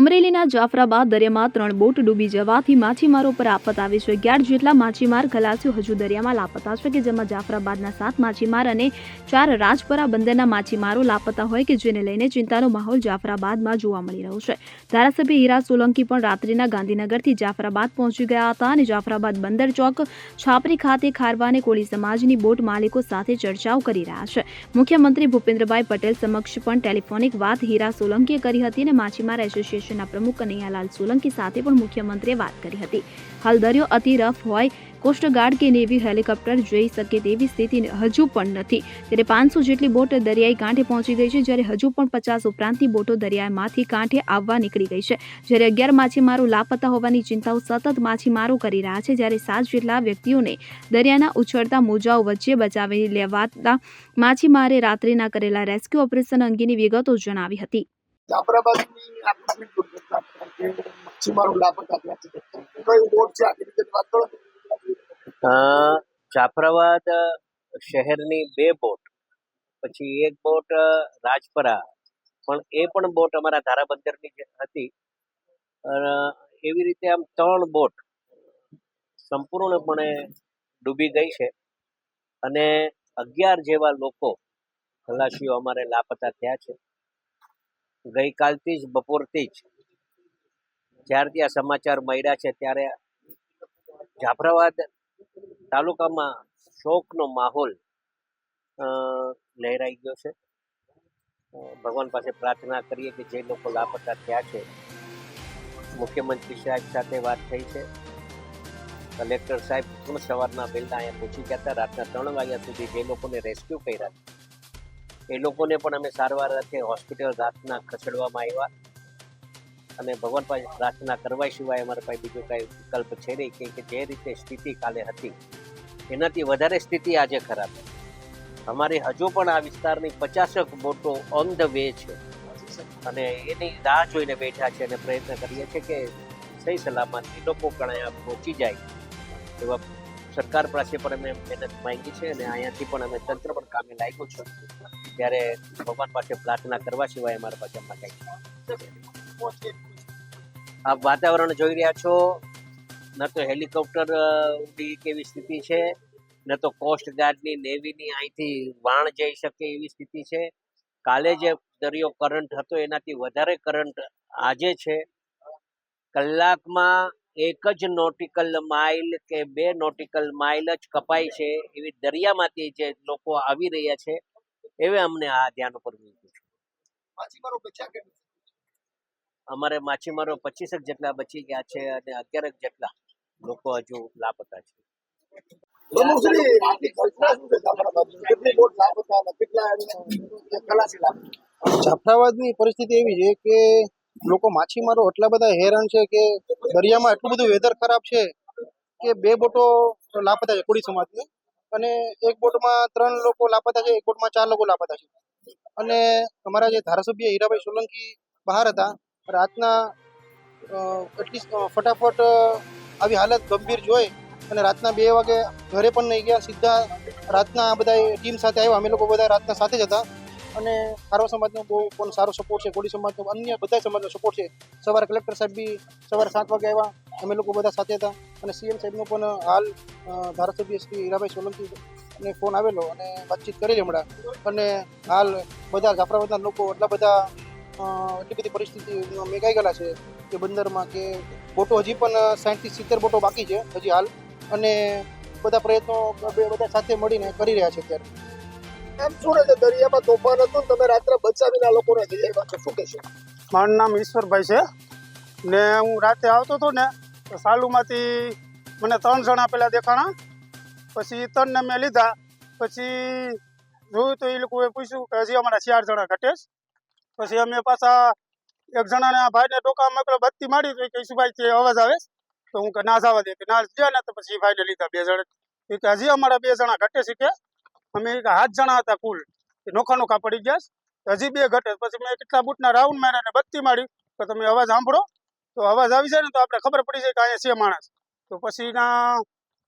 અમરેલીના જાફરાબાદ દરિયામાં ત્રણ બોટ ડૂબી જવાથી માછીમારો પર આફત આવી છે. અગિયાર જેટલા માછીમાર ખલાસીઓ હજુ દરિયામાં લાપતા છે કે જેમાં જાફરાબાદના સાત માછીમાર અને ચાર રાજપરા બંદરના માછીમારો લાપતા હોય કે જેને લઈને ચિંતાનો માહોલ જાફરાબાદમાં જોવા મળી રહ્યો છે. ધારાસભ્ય હીરા સોલંકી પણ રાત્રિના ગાંધીનગરથી જાફરાબાદ પહોંચી ગયા હતા અને જાફરાબાદ બંદર ચોક, છાપરી ખાતે ખારવા અને કોળી સમાજની બોટ માલિકો સાથે ચર્ચાઓ કરી રહ્યા છે. મુખ્યમંત્રી ભૂપેન્દ્રભાઈ પટેલ સમક્ષ પણ ટેલિફોનિક વાત હીરા સોલંકીએ કરી હતી અને માછીમાર એસોસિએશનના પ્રમુખ કનૈયાલાલ સોલંકી સાથે પણ મુખ્યમંત્રીએ વાત કરી હતી. હાલ દરિયો અતિ રફ હોય, કોસ્ટગાર્ડ કે નેવી હેલિકોપ્ટર જઈ શકે તેવી સ્થિતિ હજુ પણ નથી. ત્યારે પાંચસો જેટલી બોટ દરિયાઈ કાંઠે પહોંચી ગઈ છે, જ્યારે હજુ પણ પચાસ ઉપરાંતની બોટો દરિયામાંથી કાંઠે આવવા નીકળી ગઈ છે. જ્યારે અગિયાર માછીમારો લાપતા હોવાની ચિંતાઓ સતત માછીમારો કરી રહ્યા છે, જ્યારે સાત જેટલા વ્યક્તિઓને દરિયાના ઉછળતા મોજાઓ વચ્ચે બચાવી લેવાતા માછીમારે રાત્રિના કરેલા રેસ્ક્યુ ઓપરેશન અંગેની વિગતો જણાવી હતી. જાફરાબાદની આકસ્મિક દુર્ઘટના કે માછીમારો લાપતા થયા છે. કઈ બોટ છે આખી રીતે વાત કરો. જાફરાબાદ શહેરની બે બોટ, પછી એક બોટ રાજપરા, પણ એ પણ બોટ અમારા ધારાબંદરની હતી. એવી રીતે આમ ત્રણ બોટ સંપૂર્ણપણે ડૂબી ગઈ છે. અને અગિયાર જેવા લોકો ખલાસીઓ અમારે લાપતા થયા છે. ગઈકાલથી જ, બપોરથી જ જ્યારથી આ સમાચાર મળ્યા છે, ત્યારે જાફરાબાદ તાલુકામાં શોકનો માહોલ લહેરાઈ ગયો છે. ભગવાન પાસે પ્રાર્થના કરીએ કે જે લોકો લાપતા થયા છે, મુખ્યમંત્રી સાહેબ સાથે વાત થઈ છે. કલેક્ટર સાહેબ પણ સવારના વહેલા અહીંયા પહોંચી ગયા હતા. રાતના ત્રણ વાગ્યા સુધી જે લોકોને રેસ્ક્યુ કર્યા એ લોકોને પણ અમે સારવાર અર્થે હોસ્પિટલ રાતના ખસેડવામાં આવ્યા. અને ભગવાન પાસે પ્રાર્થના કરવા સિવાય અમારા પાસે બીજો કાંઈ વિકલ્પ છે નહીં કે જે રીતે સ્થિતિ કાલે હતી, એનાથી વધારે સ્થિતિ આજે ખરાબ છે. અમારે હજુ પણ આ વિસ્તારની પચાસક બોટો ઓન ધ વે છે. અને એની રાહ જોઈને બેઠા છે અને પ્રયત્ન કરીએ છીએ કે સહી સલામત એ લોકો પણ અહીંયા પહોંચી જાય એવા સરકાર પાસે પણ અમે મહેનત માંગી છે અને અહીંયાથી પણ અમે તંત્ર પણ કામે લાગ્યું છે. ત્યારે ભગવાન પાસે પ્રાર્થના કરવા સિવાય અમારા પાસે હમણાં કંઈ આપ વાતાવરણ જોઈ રહ્યા છો. ન તો હેલિકોપ્ટર ઉડી કેવી સ્થિતિ છે, ન તો કોસ્ટ ગાર્ડની, નેવીની અહીંથી વાણ જઈ શકે એવી સ્થિતિ છે. કાલે જે દરિયો કરંટ હતો, એનાથી વધારે કરંટ આજે છે. કલાકમાં એક જ નોટિકલ માઇલ કે બે નોટિકલ માઇલ જ કપાય છે એવી દરિયામાંથી જે લોકો આવી રહ્યા છે. એવે અમને આ ધ્યાન ઉપર મૂક્યું છે. અમારે માછીમારો પચીસક જેટલા બચી ગયા છે અને અગિયારક જેટલા લોકો હજુ લાપતા છે. જાફરાબાદની પરિસ્થિતિ એવી છે કે લોકો માછીમારો એટલા બધા હેરાન છે કે દરિયામાં એટલું બધું વેધર ખરાબ છે કે બે બોટો લાપતા છે કોળી સમાજની. અને એક બોટમાં ત્રણ લોકો લાપતા છે, એક બોટમાં ચાર લોકો લાપતા છે. અને અમારા જે ધારાસભ્ય હીરાભાઈ સોલંકી બહાર હતા, રાતના એટલીસ્ટ એટલી ફટાફટ આવી હાલત ગંભીર જોઈ અને રાતના બે વાગે ઘરે પણ નહીં ગયા, સીધા રાતના બધા ટીમ સાથે આવ્યા. અમે લોકો બધા રાતના સાથે જ હતા. અને ખારવા સમાજનો બહુ પણ સારો સપોર્ટ છે. કોળી સમાજનો, અન્ય બધા સમાજનો સપોર્ટ છે. સવારે કલેક્ટર સાહેબ બી સવારે સાત વાગે આવ્યા. અમે લોકો બધા સાથે હતા. અને સીએમ સાહેબનો પણ હાલ ધારાસભ્ય શ્રી હીરાભાઈ સોલંકી ને ફોન આવેલો અને વાતચીત કરેલી હમણાં. અને હાલ બધા જાફરાબાદના લોકો એટલા બધા એટલી બધી પરિસ્થિતિ મેઘાઈ ગયેલા છે કે બંદરમાં કે બોટો હજી પણ સાઠથી સિત્તેર બોટો બાકી છે હજી હાલ. અને બધા પ્રયત્નો બે બધા સાથે મળીને કરી રહ્યા છે અત્યારે. એમ શું છે, દરિયામાં તોફાન હતું તમે રાત્રે બચાવીને આ લોકોને જઈ આવ્યા શું કહેશો? મારું નામ ઈશ્વરભાઈ છે. ને હું રાતે આવતો હતો ને, તો સાલુમાંથી મને ત્રણ જણા પહેલાં દેખાણા. પછી ત્રણને મેં લીધા. પછી જોયું તો એ લોકોએ પૂછ્યું કે હજી અમારા ચાર જણા ઘટે. પછી અમે પાછા એક જણાને આ ભાઈને ટોકા મોકલો બત્તી મારી તો કે ભાઈ તે અવાજ આવે તો હું કે, ના, જવા દે. કે, ના જ્યાં ને તો પછી એ ભાઈને લીધા બે જણા. એ કે, હજી અમારા બે જણા ઘટે છે કે? અમે હાથ જણા હતા કુલ નોખા નોખા પડી ગયા. તો હજી બે ઘટે. પછી મેં કેટલા બૂટના રાઉન્ડ માર્યા ને બત્તી મારી. તો તમે અવાજ સાંભળો. તો અવાજ આવી જાય ને તો આપણે ખબર પડી જાય કે અહીંયા છે માણસ. તો પછી ના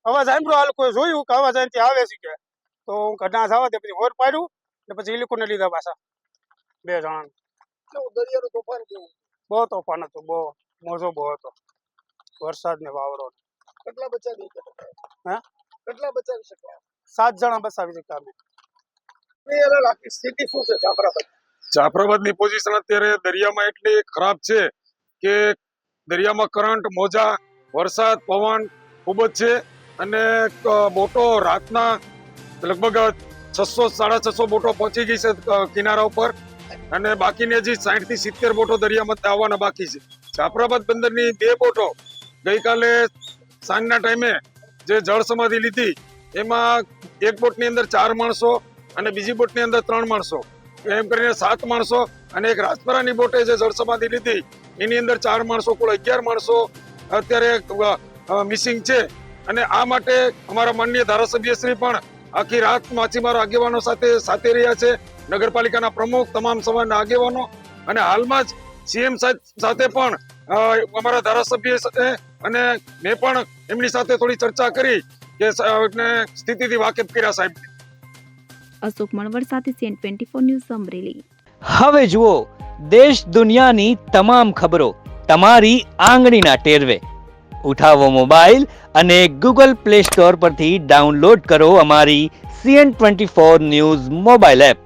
અવાજ સાંભળ્યો આ લોકોએ જોયું કે અવાજ અહીંથી આવે છે કે. તો હું ઘટના જવા દે પછી હોર પાડ્યું ને પછી એ લોકોને લીધા પાછા. બે જણા. દરિયાનું તોફાન કેવું? બહુ તોફાન હતું. બહુ મોજો બહુ હતો. વરસાદ ને વાવરો. કેટલા બચાવી હા? કેટલા બચાવી શક્યા? સાત જણા બસ આવી અમે છે જાફરાબાદ? જાફરાબાદની પોઝિશન અત્યારે દરિયામાં એટલી ખરાબ છે કે દરિયામાં કરંટ મોજા વરસાદ પવન ખૂબ જ છે અને બોટો રાતના લગભગ છસો સાડા છસો બોટો પહોંચી ગઈ છે કિનારા ઉપર. અને બાકીની હજી સાઠથી સિત્તેર બોટો દરિયામાં આવવાના બાકી છે. જાફરાબાદ બંદરની બે બોટો ગઈકાલે સાંજના ટાઈમે જે જળ સમાધિ લીધી એમાં એક બોટની અંદર ચાર માણસો અને બીજી બોટની અંદર ત્રણ માણસો. એમ કરીને સાત માણસો અને એક રાજપરાની બોટે જે જળસમાધિ લીધી, એની અંદર ચાર માણસો, કુલ અગિયાર માણસો અત્યારે મિસિંગ છે. અને આ માટે અમારા માનનીય ધારાસભ્યશ્રી પણ આખી રાત માછીમારો, આગેવાનો સાથે સાથે રહ્યા છે. નગરપાલિકાના પ્રમુખ, તમામ સમાજના આગેવાનો અને હાલમાં જ સીએમ સાથે પણ અમારા ધારાસભ્ય અને મેં પણ એમની સાથે થોડી ચર્ચા કરી. કે સાહેબને સ્થિતિથી વાકેફ કર્યા સાહેબ? અશોક મણવર સાથે CN twenty four news Amreli હવે જુઓ દેશ દુનિયાની તમામ ખબરો તમારી આંગળીના ટેરવે. ઉઠાવો મોબાઈલ અને ગૂગલ પ્લે સ્ટોર પરથી ડાઉનલોડ કરો અમારી CN twenty four news mobile app.